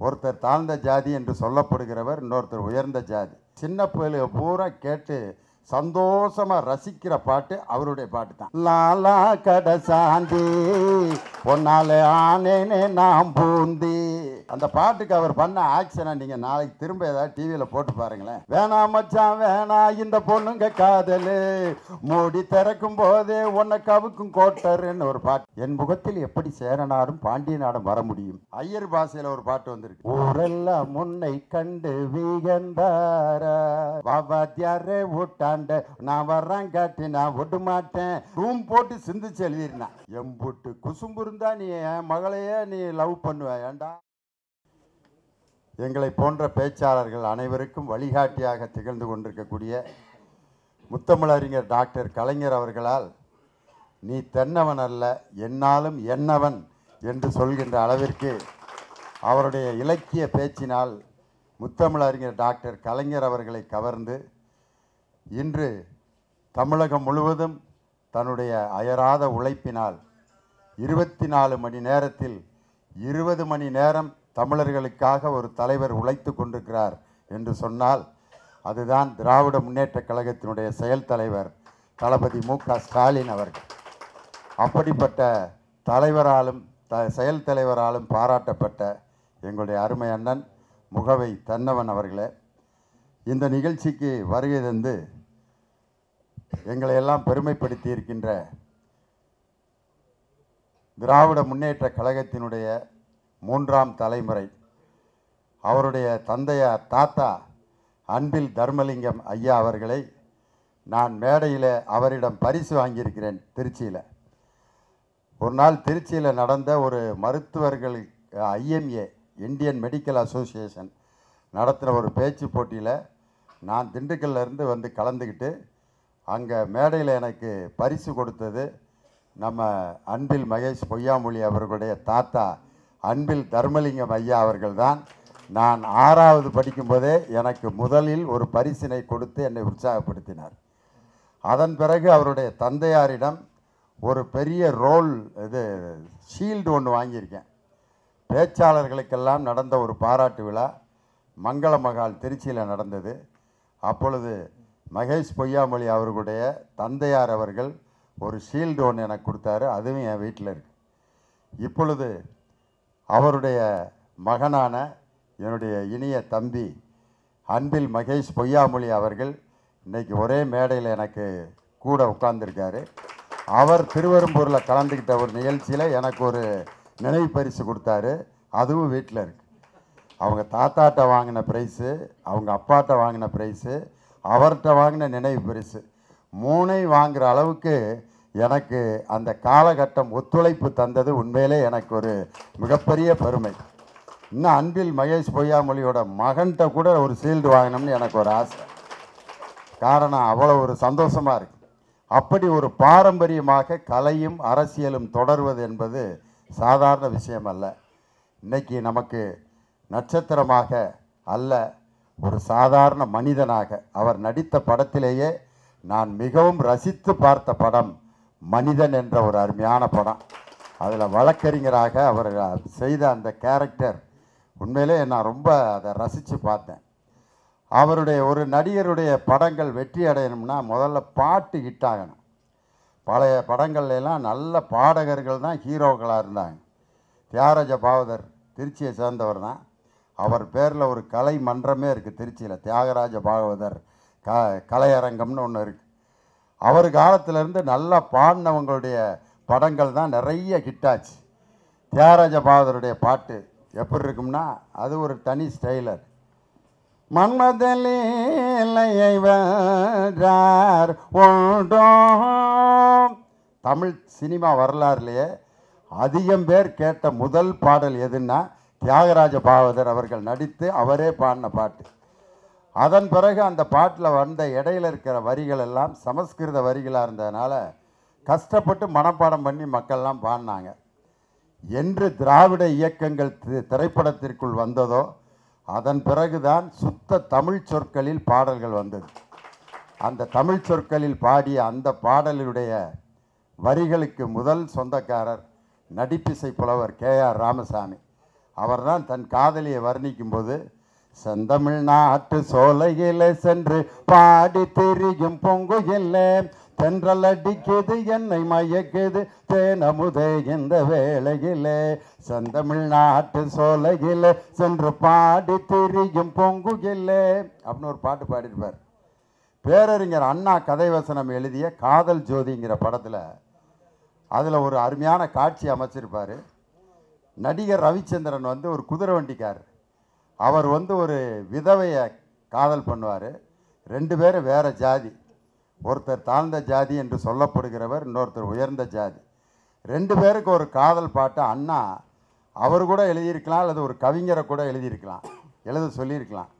ஒருத்தர் தாழ்ந்த ஜாதி என்று சொல்லப்படுகிறவர் இன்னொருத்தர் உயர்ந்த ஜாதி. சின்ன பிள்ளைய பூரா கேட்டு சந்தோஷமா ரசிக்கிற பாட்டு அவருடைய பாட்டு தான் லாலா கட சாந்தி பொன்னாலே ஆனேனே நாம் பூந்தி. அந்த பாட்டுக்கு அவர் பண்ண ஆக்ஷனை நீங்க நாளைக்கு திரும்ப ஏதாவது டிவியில் போட்டு பாருங்களேன். வேணாம் மச்சான் வேணாம் இந்த பொண்ணுங்க காதலு. மூடி திறக்கும் போதே உன்னை கவுக்கும் கோட்டருன்னு ஒரு பாட்டு. என் முகத்தில் எப்படி சேரனாரும் பாண்டிய நாடும் வர முடியும்? ஐயர் பாஷையில ஒரு பாட்டு வந்திருக்கு. ஊரெல்லாம் முன்னை கண்டு விகந்தார? வாத்தியாரே விட்டாண்ட நான் வர்றேன் காட்டி நான் விட மாட்டேன். ரூம் போட்டு சிந்திச்சு எழுதிருந்தேன் எம்புட்டு குசும்பு இருந்தா நீ என் மகளையே நீ லவ் பண்ணுவ ஏண்டா? எங்களை போன்ற பேச்சாளர்கள் அனைவருக்கும் வழிகாட்டியாக திகழ்ந்து கொண்டிருக்கக்கூடிய முத்தமிழறிஞர் டாக்டர் கலைஞர் அவர்களால் நீ தென்னவன் அல்ல என்னாலும் என்னவன் என்று சொல்கின்ற அளவிற்கு அவருடைய இலக்கிய பேச்சினால் முத்தமிழறிஞர் டாக்டர் கலைஞர் அவர்களை கவர்ந்து இன்று தமிழகம் முழுவதும் தன்னுடைய அயராத உழைப்பினால் இருபத்தி நாலு மணி நேரத்தில் இருபது மணி நேரம் தமிழர்களுக்காக ஒரு தலைவர் உழைத்து கொண்டிருக்கிறார் என்று சொன்னால் அதுதான் திராவிட முன்னேற்றக் கழகத்தினுடைய செயல் தலைவர் தளபதி மு க ஸ்டாலின் அவர்கள். அப்படிப்பட்ட தலைவராலும் த செயல் தலைவராலும் பாராட்டப்பட்ட எங்களுடைய அருமை அண்ணன் முகவை தன்னவன் அவர்களே இந்த நிகழ்ச்சிக்கு வருகை தந்து எங்களை எல்லாம் பெருமைப்படுத்தி இருக்கின்ற திராவிட முன்னேற்ற கழகத்தினுடைய மூன்றாம் தலைமுறை அவருடைய தந்தையார் தாத்தா அன்பில் தர்மலிங்கம் ஐயா அவர்களை நான் மேடையில் அவரிடம் பரிசு வாங்கியிருக்கிறேன் திருச்சியில். ஒரு நாள் திருச்சியில் நடந்த ஒரு மருத்துவர்கள் ஐஎம்ஏ இந்தியன் மெடிக்கல் அசோசியேஷன் நடத்துகிற ஒரு பேச்சு போட்டியில் நான் திண்டுக்கல்லேருந்து வந்து கலந்துக்கிட்டு அங்கே மேடையில் எனக்கு பரிசு கொடுத்தது. நம்ம அன்பில் மகேஷ் பொய்யாமொழி அவர்களுடைய தாத்தா அன்பில் தர்மலிங்கம் ஐயா அவர்கள்தான். நான் ஆறாவது படிக்கும்போதே எனக்கு முதலில் ஒரு பரிசினை கொடுத்து என்னை உற்சாகப்படுத்தினார். அதன் பிறகு அவருடைய தந்தையாரிடம் ஒரு பெரிய ரோல் இது ஷீல்டு ஒன்று வாங்கியிருக்கேன். பேச்சாளர்களுக்கெல்லாம் நடந்த ஒரு பாராட்டு விழா மங்கள மகால் திருச்சியில் நடந்தது. அப்பொழுது மகேஷ் பொய்யாமொழி அவர்களுடைய தந்தையார் அவர்கள் ஒரு ஷீல்டு ஒன்று எனக்கு கொடுத்தாரு. அதுவும் என் வீட்டில் இருக்கு. இப்பொழுது அவருடைய மகனான என்னுடைய இனிய தம்பி அன்பில் மகேஷ் பொய்யாமொழி அவர்கள் இன்றைக்கி ஒரே மேடையில் எனக்கு கூட உட்கார்ந்துருக்காரு. அவர் திருவெரும்பூரில் கலந்துக்கிட்ட ஒரு நிகழ்ச்சியில் எனக்கு ஒரு நினைவு பரிசு கொடுத்தாரு. அதுவும் வீட்டில் இருக்கு. அவங்க தாத்தாட்ட வாங்கின ப்ரைஸு அவங்க அப்பாட்ட வாங்கின ப்ரைஸு அவர்கிட்ட வாங்கின நினைவு பெருசு. மூணை வாங்குகிற அளவுக்கு எனக்கு அந்த காலகட்டம் ஒத்துழைப்பு தந்தது உண்மையிலே எனக்கு ஒரு மிகப்பெரிய பெருமை. இன்னும் அன்பில் மகேஷ் பொய்யாமொழியோட மகன்கிட்ட கூட ஒரு சீல்டு வாங்கினோம்னு எனக்கு ஒரு ஆசை. காரணம் அவ்வளோ ஒரு சந்தோஷமாக இருக்கு. அப்படி ஒரு பாரம்பரியமாக கலையும் அரசியலும் தொடர்வது என்பது சாதாரண விஷயம் அல்ல இன்னைக்கு நமக்கு நட்சத்திரமாக அல்ல ஒரு சாதாரண மனிதனாக அவர் நடித்த படத்திலேயே நான் மிகவும் ரசித்து பார்த்த படம் மனிதன் என்ற ஒரு அருமையான படம். அதில் வழக்கறிஞராக அவர் செய்த அந்த கேரக்டர் உண்மையிலே நான் ரொம்ப அதை ரசித்து பார்த்தேன். அவருடைய ஒரு நடிகருடைய படங்கள் வெற்றி அடையணும்னா முதல்ல பாட்டு ஹிட் ஆகணும். பழைய படங்கள்லாம் நல்ல பாடகர்கள் தான் ஹீரோக்களாக இருந்தாங்க. தியாகராஜ பாவதர் திருச்சியை சேர்ந்தவர் தான். அவர் பேரில் ஒரு கலை மன்றமே இருக்குது திருச்சியில் தியாகராஜ பாகவதர் க கலையரங்கம்னு ஒன்று இருக்குது அவர் காலத்திலேருந்து நல்லா பாடினவங்களுடைய படங்கள் தான் நிறைய ஹிட்டாச்சு தியாகராஜ பாகவதருடைய பாட்டு எப்படி இருக்கும்னா அது ஒரு தனி ஸ்டைலர் மன்மதலீலையை ஒன்றோம் தமிழ் சினிமா வரலாறுலேயே அதிகம் பேர் கேட்ட முதல் பாடல் எதுன்னா தியாகராஜ பாகவதர் அவர்கள் நடித்து அவரே பாடின பாட்டு. அதன் பிறகு அந்த பாட்டில் வந்த இடையில இருக்கிற வரிகள் எல்லாம் சமஸ்கிருத வரிகளாக இருந்ததுனால கஷ்டப்பட்டு மனப்பாடம் பண்ணி மக்கள்லாம் பாடினாங்க. என்று திராவிட இயக்கங்கள் தி- திரைப்படத்திற்குள் வந்ததோ அதன் பிறகுதான் சுத்த தமிழ் சொற்களில் பாடல்கள் வந்தது. அந்த தமிழ் சொற்களில் பாடிய அந்த பாடலுடைய வரிகளுக்கு முதல் சொந்தக்காரர் நடிப்பிசை புலவர் கே ஆர் ராமசாமி. அவர்தான் தன் காதலியை வர்ணிக்கும்போது செந்தமிழ்நாட்டு சோலையில சென்று பாடி திரியும் பொங்குகில்ல தென்றல் அடிக்குது என்னை மயக்குது தேனமுதே இந்த வேளையிலே. செந்தமிழ்நாட்டு சோலையில சென்று பாடி திரியும் பொங்குகில்லே அப்படின்னு ஒரு பாட்டு பாடியிருப்பார். பேரறிஞர் அண்ணா கதை வசனம் எழுதிய காதல் ஜோதிங்கிற படத்தில் அதில் ஒரு அருமையான காட்சி அமைச்சிருப்பார். நடிகர் ரவிச்சந்திரன் வந்து ஒரு குதிரை வண்டிக்காரர். அவர் வந்து ஒரு விதவையை காதல் பண்ணுவார். ரெண்டு பேரும் வேறு ஜாதி. ஒருத்தர் தாழ்ந்த ஜாதி என்று சொல்லப்படுகிறவர் இன்னொருத்தர் உயர்ந்த ஜாதி. ரெண்டு பேருக்கு ஒரு காதல் பாட்டு அண்ணா அவர் கூட எழுதியிருக்கலாம் அல்லது ஒரு கவிஞரை கூட எழுதியிருக்கலாம் எழுத சொல்லியிருக்கலாம்.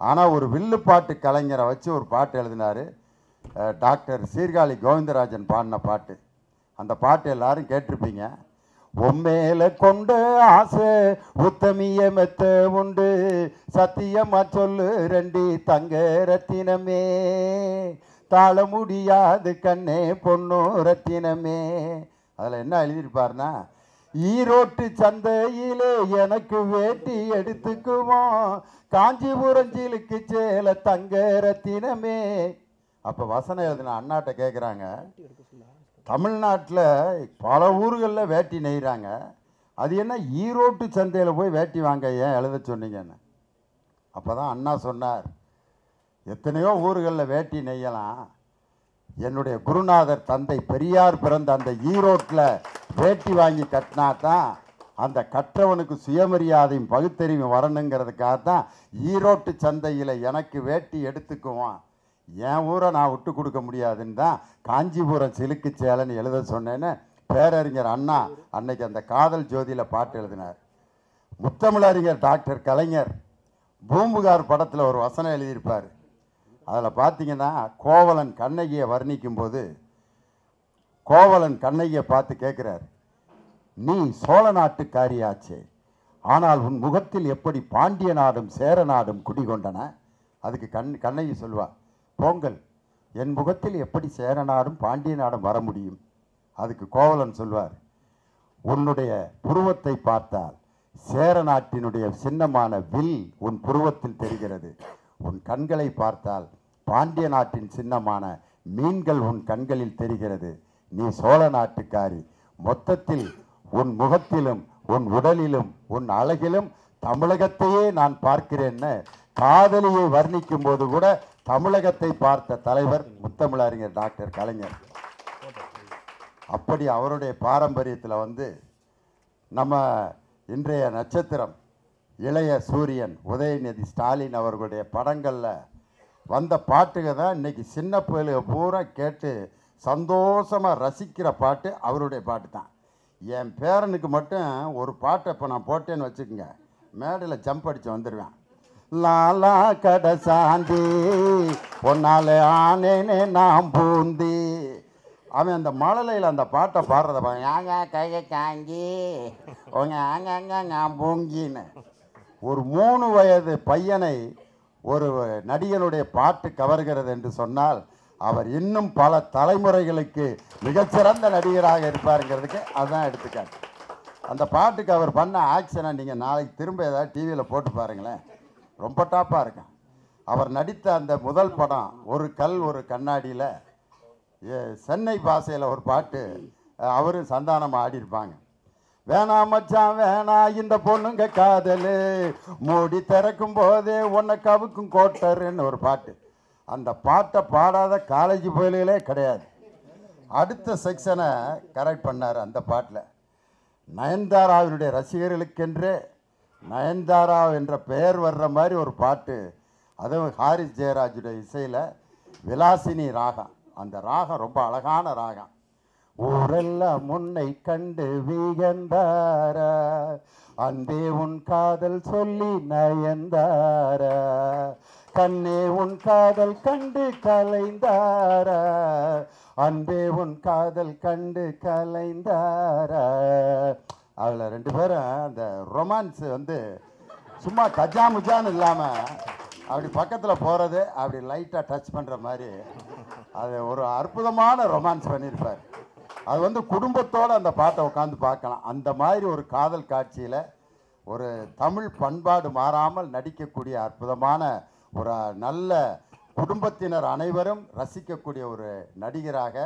ஆனால் ஒரு வில்லுப்பாட்டு கலைஞரை வச்சு ஒரு பாட்டு எழுதினார். டாக்டர் சீர்காழி கோவிந்தராஜன் பாடின பாட்டு. அந்த பாட்டு எல்லாரும் கேட்டிருப்பீங்க. உம்மேல கொண்ட ஆசை உத்தமிய மெத்த உண்டு. சத்தியமா சொல்லு ரெண்டி தங்க ரத்தினமே. தாழ முடியாது கண்ணே பொண்ணு ரத்தினமே. அதில் என்ன எழுதியிருப்பாருன்னா ஈரோட்டு சந்தையிலே எனக்கு வேட்டி எடுத்துக்குவோம் காஞ்சிபுரம் ஜிலுக்கு சேல தங்க ரத்தினமே. அப்போ வசனம் எழுதுன அண்ணாட்ட கேட்குறாங்க தமிழ்நாட்டில் பல ஊர்களில் வேட்டி நெய்கிறாங்க. அது என்ன ஈரோட்டு சந்தையில் போய் வேட்டி வாங்க ஏன் எழுத சொன்னீங்கன்னு? அப்போ தான் அண்ணா சொன்னார் எத்தனையோ ஊர்களில் வேட்டி நெய்யலாம். என்னுடைய குருநாதர் தந்தை பெரியார் பிறந்த அந்த ஈரோட்டில் வேட்டி வாங்கி கட்டினா தான் அந்த கற்றவனுக்கு சுயமரியாதையும் பகுத்தறிவும் வரணுங்கிறதுக்காக தான் ஈரோட்டு சந்தையில் எனக்கு வேட்டி எடுத்துக்குவான். என் ஊரை நான் விட்டு கொடுக்க முடியாதுன்னு தான் காஞ்சிபுரம் சிலுக்கு சேலைன்னு எழுத சொன்னேன்னு பேரறிஞர் அண்ணா அன்னைக்கு அந்த காதல் ஜோதியில் பாட்டு எழுதினார். முத்தமிழறிஞர் டாக்டர் கலைஞர் பூம்புகார் படத்தில் ஒரு வசனம் எழுதியிருப்பார். அதில் பார்த்தீங்கன்னா கோவலன் கண்ணகியை வர்ணிக்கும் போது கோவலன் கண்ணகியை பார்த்து கேட்குறார் நீ சோழ நாட்டுக்காரியாச்சே ஆனால் உன் முகத்தில் எப்படி பாண்டிய நாடும் சேர நாடும் குடிகொண்டன? அதுக்கு கண் கண்ணகி சொல்லுவாள் போங்கள். என் முகத்தில் எப்படி சேரநாடும் பாண்டிய நாடும் வர முடியும்? அதுக்கு கோவலன் சொல்வார் உன்னுடைய புருவத்தை பார்த்தால் சேர நாட்டினுடைய சின்னமான வில் உன் புருவத்தில் தெரிகிறது. உன் கண்களை பார்த்தால் பாண்டிய நாட்டின் சின்னமான மீன்கள் உன் கண்களில் தெரிகிறது. நீ சோழ நாட்டுக்காரி. மொத்தத்தில் உன் முகத்திலும் உன் உடலிலும் உன் அழகிலும் தமிழகத்தையே நான் பார்க்கிறேன்னு காதலியை வர்ணிக்கும் போது கூட தமிழகத்தை பார்த்த தலைவர் முத்தமிழறிஞர் டாக்டர் கலைஞர். அப்படி அவருடைய பாரம்பரியத்தில் வந்து நம்ம இன்றைய நட்சத்திரம் இளைய சூரியன் உதயநிதி ஸ்டாலின் அவர்களுடைய படங்களில் வந்த பாட்டுக தான் இன்றைக்கி சின்ன பிள்ளைக பூரா கேட்டு சந்தோஷமாக ரசிக்கிற பாட்டு அவருடைய பாட்டு தான். என் பேரனுக்கு மட்டும் ஒரு பாட்டை இப்போ நான் போட்டேன்னு வச்சுக்கோங்க. மேடையில் ஜம்ப் அடித்து வந்துடுவேன் லாலா கட சாந்தி பொன்னால ஆனேனே நான் பூந்தி. அவன் அந்த மழலையில் அந்த பாட்டை பாடுறத பாருங்க ஆங்க கையை காங்கி. உங்க ஆங்க ஆங்க நான் பூங்கின்னு. ஒரு மூணு வயது பையனை ஒரு நடிகனுடைய பாட்டு கவர்கிறது என்று சொன்னால் அவர் இன்னும் பல தலைமுறைகளுக்கு மிகச்சிறந்த நடிகராக இருப்பாருங்கிறதுக்கு அதுதான் எடுத்துக்காட்டு. அந்த பாட்டுக்கு அவர் பண்ண ஆக்ஷனை நீங்கள் நாளைக்கு திரும்ப ஏதாவது டிவியில் போட்டு பாருங்களேன். ரொம்ப டாப்பாக இருக்கும் அவர் நடித்த அந்த முதல் படம் ஒரு கல் ஒரு கண்ணாடியில் சென்னை பாஷையில் ஒரு பாட்டு அவரும் சந்தானம் ஆடியிருப்பாங்க. வேணாம் மச்சான் வேணாம் இந்த பொண்ணுங்க காதலு மூடி திறக்கும் போதே உன்னை கவுக்கும் கோட்டருன்னு ஒரு பாட்டு. அந்த பாட்டை பாடாத காலேஜ் போயிலே கிடையாது. அடுத்த செக்ஷனை கரெக்ட் பண்ணார் அந்த பாட்டில். நயன்தாராவினுடைய ரசிகர்களுக்கென்று நயன்தாரா என்ற பெயர் வர்ற மாதிரி ஒரு பாட்டு. அதுவும் ஹாரிஸ் ஜெயராஜுடைய இசையில் விலாசினி ராகம் அந்த ராகம் ரொம்ப அழகான ராகம் ஊரெல்லாம் முன்னை கண்டு வீகந்தாரா அன்பே உன் காதல் சொல்லி நயந்தார கண்ணே உன் காதல் கண்டு கலைந்தாரா அன்பே உன் காதல் கண்டு கலைந்தாரா. அதில் ரெண்டு பேரும் அந்த ரொமான்ஸ் வந்து சும்மா கஜாமுஜான்னு இல்லாமல் அப்படி பக்கத்தில் போகிறது அப்படி லைட்டாக டச் பண்ணுற மாதிரி. அது ஒரு அற்புதமான ரொமான்ஸ் பண்ணியிருப்பார். அது வந்து குடும்பத்தோடு அந்த பாட்டை உட்காந்து பார்க்கலாம். அந்த மாதிரி ஒரு காதல் காட்சியில் ஒரு தமிழ் பண்பாடு மாறாமல் நடிக்கக்கூடிய அற்புதமான ஒரு நல்ல குடும்பத்தினர் அனைவரும் ரசிக்கக்கூடிய ஒரு நடிகராக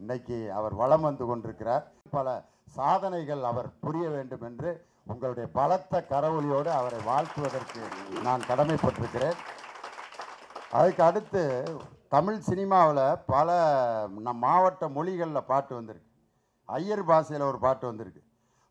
இன்னைக்கு அவர் வலம் வந்து கொண்டிருக்கிறார். பல சாதனைகள் அவர் புரிய வேண்டும் என்று உங்களுடைய பலத்த கரவொலியோடு அவரை வாழ்த்துவதற்கு நான் கடமைப்பட்டிருக்கிறேன். அதுக்கு அடுத்து தமிழ் சினிமாவில் பல நம் மாவட்ட மொழிகளில் பாட்டு வந்திருக்கு. ஐயர் பாஷையில் ஒரு பாட்டு வந்திருக்கு.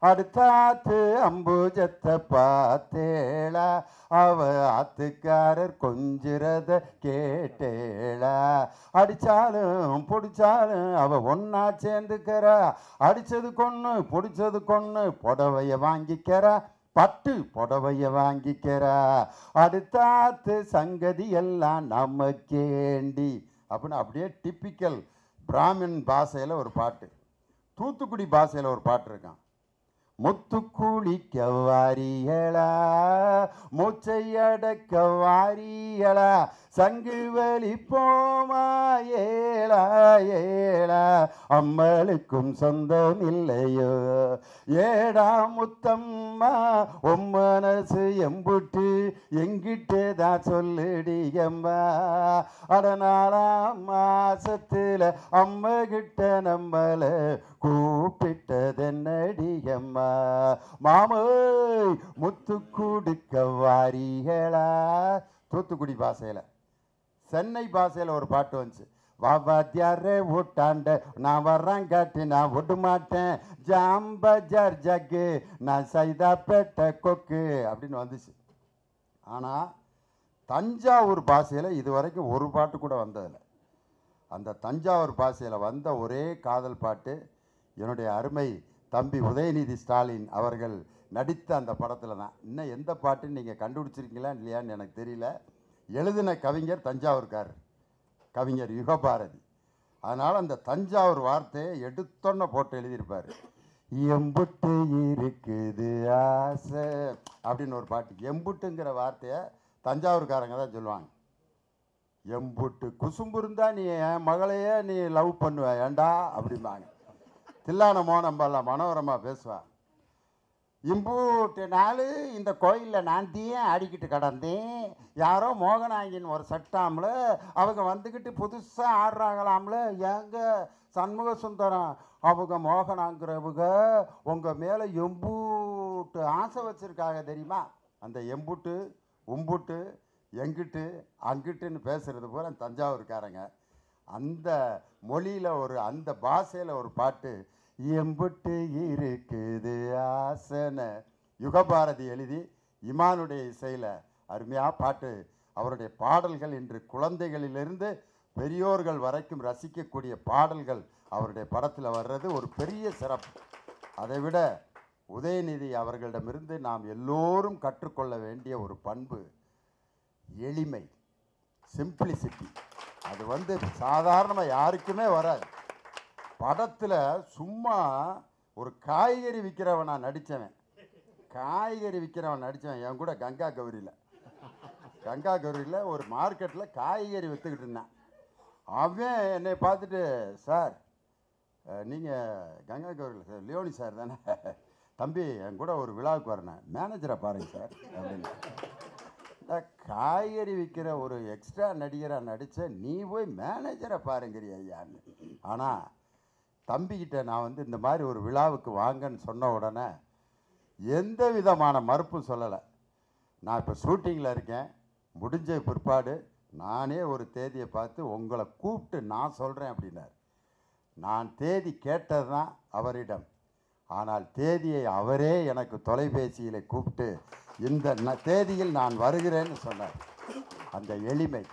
அடுத்தாத்து அம்புஜத்தை பார்த்தேளா அவ ஆத்துக்காரர் கொஞ்சிறத கேட்டேளா. அடித்தாலும் பிடிச்சாலும் அவ ஒன்னா சேர்ந்துக்கிறா. அடித்தது கொன்று பிடிச்சது கொன்று புடவைய வாங்கிக்கிறா. பட்டு புடவைய வாங்கிக்கிறா. அடுத்தாத்து சங்கதி எல்லாம் நமக்கேண்டி. அப்படின்னு அப்படியே டிப்பிக்கல் பிராமின் பாஷையில் ஒரு பாட்டு. தூத்துக்குடி பாஷையில் ஒரு பாட்டு இருக்கான். முத்துக்கூலிக்க குளிக்க வாரியலா மூச்சையடக்க வாரியலா சங்கு வலிப்போமா ஏழா ஏழா அம்மளுக்கும் சொந்தம் இல்லையோ? ஏடா முத்தம்மா உம்மனசு எம்புட்டு எங்கிட்டே தான் சொல்லுடியம்மா அடனாலாம் மாசத்தில் அம்மகிட்ட நம்மளை கூப்பிட்டதென்னடியம்மா மாமோய் முத்து கொடுக்க வாரிகளா? தூத்துக்குடி பாசையில். சென்னை பாஷையில் ஒரு பாட்டு வந்துச்சு. வாத்தியாரே ஊட்டாண்ட நான் வர்றேன் காட்டி நான் விட மாட்டேன் ஜாம்பஜார் ஜக்கு நான் சைதாப்பேட்டை கொக்கு அப்படின்னு வந்துச்சு. ஆனால் தஞ்சாவூர் பாஷையில் இது வரைக்கும் ஒரு பாட்டு கூட வந்ததில்லை. அந்த தஞ்சாவூர் பாஷையில் வந்த ஒரே காதல் பாட்டு என்னுடைய அருமை தம்பி உதயநிதி ஸ்டாலின் அவர்கள் நடித்த அந்த படத்தில் தான். இன்னும் எந்த பாட்டுன்னு நீங்கள் கண்டுபிடிச்சிருக்கீங்களா இல்லையான்னு எனக்கு தெரியல. எழுதின கவிஞர் தஞ்சாவூர்காரர் கவிஞர் யுகபாரதி. அதனால் அந்த தஞ்சாவூர் வார்த்தையை எடுத்தொன்ன போட்டு எழுதியிருப்பார். எம்புட்டு இருக்குது ஆசை அப்படின்னு ஒரு பாட்டு. எம்புட்டுங்கிற வார்த்தையை தஞ்சாவூர்காரங்க தான் சொல்லுவாங்க. எம்புட்டு குசும்பு இருந்தால் நீ என் மகளையே நீ லவ் பண்ணுவ ஏண்டா? அப்படிம்பாங்க. தில்லானமோ மோனம்பல்ல மனோரமாக பேசுவா. இம்பூட்டு நாள் இந்த கோயிலில் நாந்தியும் ஆடிக்கிட்டு கிடந்தேன். யாரோ மோகனாங்கின்னு ஒரு சட்டாம்ல அவங்க வந்துக்கிட்டு புதுசாக ஆடுறாங்களாம்ல. ஏங்க சண்முக சுந்தரம் அவங்க மோகனாங்கிறவங்க உங்கள் மேலே எம்பூட்டு ஆசை வச்சுருக்காங்க தெரியுமா? அந்த எம்புட்டு உம்புட்டு எங்கிட்டு அங்கிட்டுன்னு பேசுகிறது பூரா தஞ்சாவூர்காரங்க. அந்த மொழியில் ஒரு அந்த பாஷையில் ஒரு பாட்டு எம்புட்டு இருக்குது ஆசன. யுகபாரதி எழுதி இமானுடைய இசையில் அருமையாக பாட்டு. அவருடைய பாடல்கள் இன்று குழந்தைகளிலிருந்து பெரியோர்கள் வரைக்கும் ரசிக்கக்கூடிய பாடல்கள் அவருடைய படத்தில் வர்றது ஒரு பெரிய சிறப்பு. அதை விட உதயநிதி அவர்களிடமிருந்து நாம் எல்லோரும் கற்றுக்கொள்ள வேண்டிய ஒரு பண்பு எளிமை சிம்பிளிசிட்டி அது வந்து சாதாரணமாக யாருக்குமே வராது. படத்தில் சும்மா ஒரு காய்கறி விற்கிறவன் நான் நடித்தவன் காய்கறி விற்கிறவன் நடித்தவன் என் கூட கங்கா கௌரியில். கங்கா கௌரியில் ஒரு மார்க்கெட்டில் காய்கறி விற்றுக்கிட்டு இருந்தான். அவன் என்னை பார்த்துட்டு சார் நீங்கள் கங்கா கௌரியில் சார் லியோனி சார் தானே? தம்பி என் கூட ஒரு விழாவுக்கு வரேன். மேனேஜரை பாருங்கள் சார் அப்படின்னு. காய்கறி விற்கிற ஒரு எக்ஸ்ட்ரா நடிகராக நடித்த நீ போய் மேனேஜரை பாருங்கிறிய ஐயான்னு. ஆனால் தம்பிக்கிட்ட நான் வந்து இந்த மாதிரி ஒரு விழாவுக்கு வாங்கன்னு சொன்ன உடனே எந்த விதமான மறுப்பும் சொல்லலை. நான் இப்போ ஷூட்டிங்கில் இருக்கேன். முடிஞ்ச பிற்பாடு நானே ஒரு தேதியை பார்த்து உங்களை கூப்பிட்டு நான் சொல்கிறேன் அப்படின்னார். நான் தேதி கேட்டது தான் அவரிடம். ஆனால் தேதியை அவரே எனக்கு தொலைபேசியில் கூப்பிட்டு இந்த தேதியில் நான் வருகிறேன்னு சொன்னார். அந்த எளிமை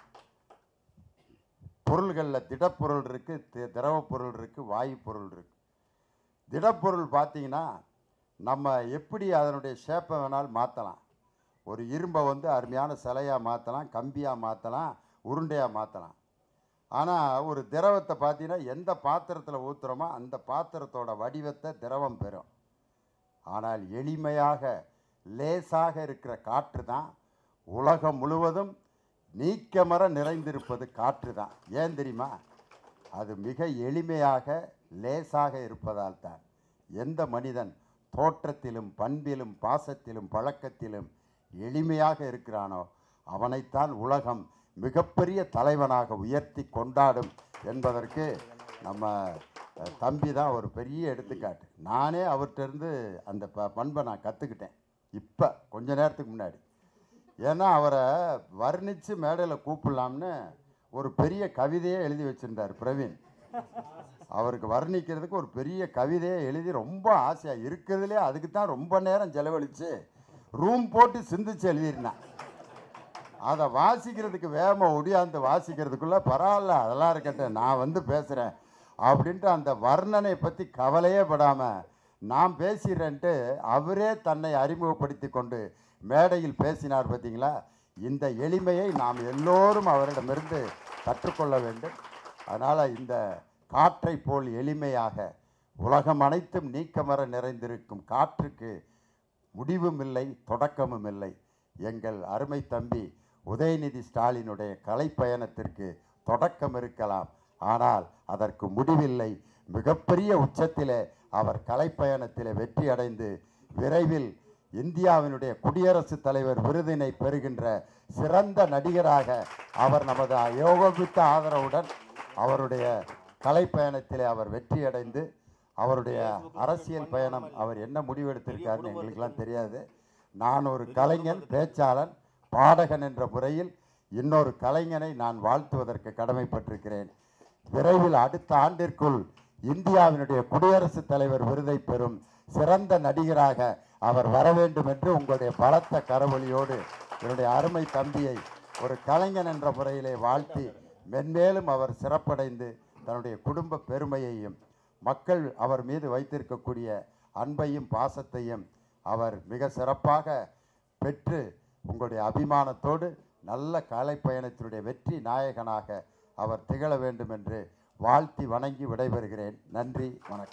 பொருள்களில் திடப்பொருள் இருக்குது திரவப் பொருள் இருக்குது வாயு பொருள் இருக்குது திடப்பொருள் பார்த்தீங்கன்னா நம்ம எப்படி அதனுடைய ஷேப்பை வேணாலும் மாற்றலாம் ஒரு இரும்பை வந்து அருமையான சிலையாக மாற்றலாம் கம்பியாக மாற்றலாம் உருண்டையாக மாற்றலாம் ஆனால் ஒரு திரவத்தை பார்த்தீங்கன்னா எந்த பாத்திரத்தில் ஊற்றுறோமோ அந்த பாத்திரத்தோட வடிவத்தை திரவம் பெறும். ஆனால் எளிமையாக லேசாக இருக்கிற காற்று தான் உலகம் முழுவதும் நீக்கமர நிறைந்திருப்பது காற்று தான் ஏன் தெரியுமா? அது மிக எளிமையாக லேசாக இருப்பதால் தான். எந்த மனிதன் தோற்றத்திலும் பண்பிலும் பாசத்திலும் பழக்கத்திலும் எளிமையாக இருக்கிறானோ அவனைத்தான் உலகம் மிகப்பெரிய தலைவனாக உயர்த்தி கொண்டாடும் என்பதற்கு நம்ம தம்பி தான் ஒரு பெரிய எடுத்துக்காட்டு. நானே அவர்கிட்டருந்து அந்த ப பண்பை நான் கற்றுக்கிட்டேன் இப்போ கொஞ்ச நேரத்துக்கு முன்னாடி. ஏன்னா அவரை வர்ணித்து மேடையில் கூப்பிடலாம்னு ஒரு பெரிய கவிதையே எழுதி வச்சுருந்தார் பிரவீன். அவருக்கு வர்ணிக்கிறதுக்கு ஒரு பெரிய கவிதையை எழுதி ரொம்ப ஆசையாக இருக்கிறதுலே அதுக்கு தான் ரொம்ப நேரம் செலவழித்து ரூம் போட்டு சிந்திச்சு எழுதியிருந்தேன் அதை வாசிக்கிறதுக்கு வேகமாக ஒடியாந்து வாசிக்கிறதுக்குள்ளே பரவாயில்ல அதெல்லாம் இருக்கட்டும் நான் வந்து பேசுகிறேன் அப்படின்ட்டு அந்த வர்ணனை பற்றி கவலையே படாமல் நான் பேசிடுறேன்ட்டு அவரே தன்னை அறிமுகப்படுத்தி கொண்டு மேடையில் பேசினார் பார்த்தீங்களா? இந்த எளிமையை நாம் எல்லோரும் அவரிடமிருந்து கற்றுக்கொள்ள வேண்டும். அதனால் இந்த காற்றை போல் எளிமையாக உலகம் அனைத்தும் நீக்கமர நிறைந்திருக்கும் காற்றுக்கு முடிவும் இல்லை தொடக்கமும் இல்லை. எங்கள் அருமை தம்பி உதயநிதி ஸ்டாலினுடைய கலைப்பயணத்திற்கு தொடக்கம் இருக்கலாம். ஆனால் அதற்கு முடிவில்லை. மிகப்பெரிய உச்சத்திலே அவர் கலைப்பயணத்திலே வெற்றி அடைந்து விரைவில் இந்தியாவினுடைய குடியரசுத் தலைவர் விருதினை பெறுகின்ற சிறந்த நடிகராக அவர் நமது யோகமித்த ஆதரவுடன் அவருடைய கலைப்பயணத்திலே அவர் வெற்றியடைந்து அவருடைய அரசியல் பயணம் அவர் என்ன முடிவெடுத்திருக்காருன்னு எங்களுக்கெல்லாம் தெரியாது. நான் ஒரு கலைஞன் பேச்சாளன் பாடகன் என்ற முறையில் இன்னொரு கலைஞனை நான் வாழ்த்துவதற்கு கடமைப்பட்டிருக்கிறேன். விரைவில் அடுத்த ஆண்டிற்குள் இந்தியாவினுடைய குடியரசுத் தலைவர் விருதை பெறும் சிறந்த நடிகராக அவர் வர வேண்டும் என்று உங்களுடைய பலத்த கரவொலியோடு என்னுடைய அருமை தம்பியை ஒரு கலைஞன் என்ற முறையிலே வாழ்த்தி மென்மேலும் அவர் சிறப்படைந்து தன்னுடைய குடும்ப பெருமையையும் மக்கள் அவர் மீது வைத்திருக்கக்கூடிய அன்பையும் பாசத்தையும் அவர் மிக சிறப்பாக பெற்று உங்களுடைய அபிமானத்தோடு நல்ல கலை பயணத்தினுடைய வெற்றி நாயகனாக அவர் திகழ வேண்டும் என்று வாழ்த்தி வணங்கி விடைபெறுகிறேன். நன்றி வணக்கம்.